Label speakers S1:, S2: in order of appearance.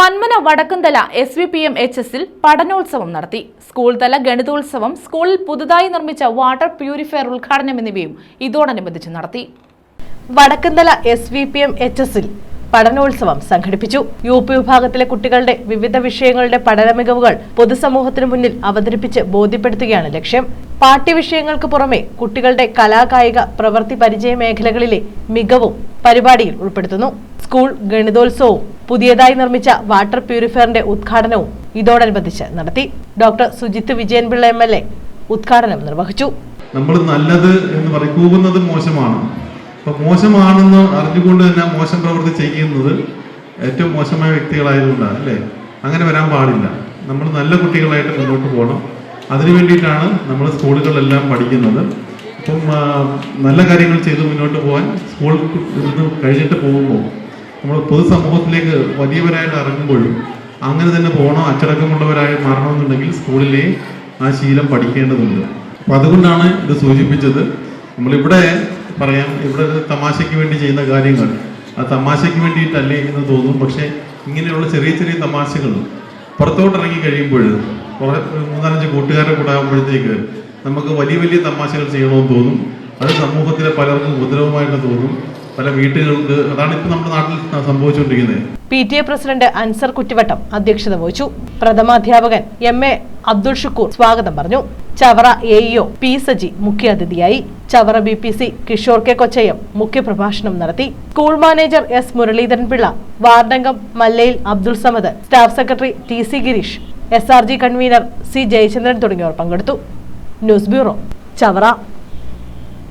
S1: Panmana Vadakkumthala S V P M H എസിൽ പഠനോത്സവം നടത്തി. സ്കൂൾ തല ഗണിതോത്സവം സ്കൂളിൽ പുതുതായി നിർമ്മിച്ച വാട്ടർ പ്യൂരിഫയർ ഉദ്ഘാടനം എന്നിവയും ഇതോടനുബന്ധിച്ച് നടത്തി.
S2: Vadakkumthala S V P M H എസിൽ പഠനോത്സവം സംഘടിപ്പിച്ചു. യു പി വിഭാഗത്തിലെ കുട്ടികളുടെ വിവിധ വിഷയങ്ങളുടെ പഠന മികവുകൾ പൊതുസമൂഹത്തിന് മുന്നിൽ അവതരിപ്പിച്ച് ബോധ്യപ്പെടുത്തുകയാണ് ലക്ഷ്യം. പാഠ്യവിഷയങ്ങൾക്ക് പുറമെ കുട്ടികളുടെ കലാകായിക പ്രവൃത്തി പരിചയ മേഖലകളിലെ മികവും പരിപാടിയിൽ ഉൾപ്പെടുത്തുന്നു. സ്കൂൾ ഗണിതോത്സവവും പുതിയതായി നിർമ്മിച്ച വാട്ടർ പ്യൂരിഫയറിന്റെ ഉദ്ഘാടനവും ഇതോടനുബന്ധിച്ച് നടത്തി. Doctor Sujith Vijayanpillai M L A ഉദ്ഘാടനം നിർവഹിച്ചു.
S3: നമ്മൾ നല്ലത് എന്ന് പറയും. മോശമാണ്. അപ്പൊ മോശമാണെന്ന് അറിഞ്ഞുകൊണ്ട് തന്നെ മോശം പ്രവൃത്തി ചെയ്യുന്നത് ഏറ്റവും മോശമായ വ്യക്തികളായതുകൊണ്ടാണ് അല്ലേ? അങ്ങനെ വരാൻ പാടില്ല. നമ്മൾ നല്ല കുട്ടികളായിട്ട് മുന്നോട്ട് പോകണം. അതിനു വേണ്ടിയിട്ടാണ് നമ്മൾ സ്കൂളുകളിലെല്ലാം പഠിക്കുന്നത്. അപ്പം നല്ല കാര്യങ്ങൾ ചെയ്ത് മുന്നോട്ട് പോകാൻ സ്കൂൾ കഴിഞ്ഞിട്ട് പോകുമ്പോൾ നമ്മൾ പൊതുസമൂഹത്തിലേക്ക് വലിയവരായിട്ട് ഇറങ്ങുമ്പോഴും അങ്ങനെ തന്നെ പോകണം അച്ചടക്കമുള്ളവരായി മാറണമെന്നുണ്ടെങ്കിൽ സ്കൂളിലെ ആ ശീലം പഠിക്കേണ്ടതുണ്ട്. അപ്പം അതുകൊണ്ടാണ് ഇത് സൂചിപ്പിച്ചത്. നമ്മളിവിടെ പറയാം ഇവിടെ തമാശയ്ക്ക് വേണ്ടി ചെയ്യുന്ന കാര്യങ്ങൾ. ആ തമാശയ്ക്ക് വേണ്ടിയിട്ടല്ലേ എന്ന് തോന്നും പക്ഷേ ഇങ്ങനെയുള്ള ചെറിയ ചെറിയ തമാശകൾ പുറത്തോട്ട് ഇറങ്ങി കഴിയുമ്പോൾ കുറേ മൂന്നാലഞ്ച് കൂട്ടുകാരെ കൂടെ ആകുമ്പോഴത്തേക്ക് നമുക്ക് വലിയ വലിയ തമാശകൾ ചെയ്യണമെന്ന് തോന്നും. അത് സമൂഹത്തിലെ പലർക്കും ഉപദ്രവമായിട്ട് തോന്നും. പല വീട്ടുകൾക്ക് അതാണ് ഇപ്പൊ നമ്മുടെ നാട്ടിൽ സംഭവിച്ചുകൊണ്ടിരിക്കുന്നത്.
S2: P T A president Anzar Kuttivattam അധ്യക്ഷത വഹിച്ചു. പ്രഥമാധ്യാപകൻ എം എ അബ്ദുൾ ഷുക്കൂർ സ്വാഗതം പറഞ്ഞു. Chavara A E O P Saji മുഖ്യാതിഥിയായി. Chavara B P C Kishore K Kochayam മുഖ്യപ്രഭാഷണം നടത്തി. School manager S Muralidharan Pillai വാർഡംഗം Mallayil Abdul Samad staff secretary T C Gireesh S R G convenor C Jayachandran തുടങ്ങിയവർ പങ്കെടുത്തു. News bureau Chavara.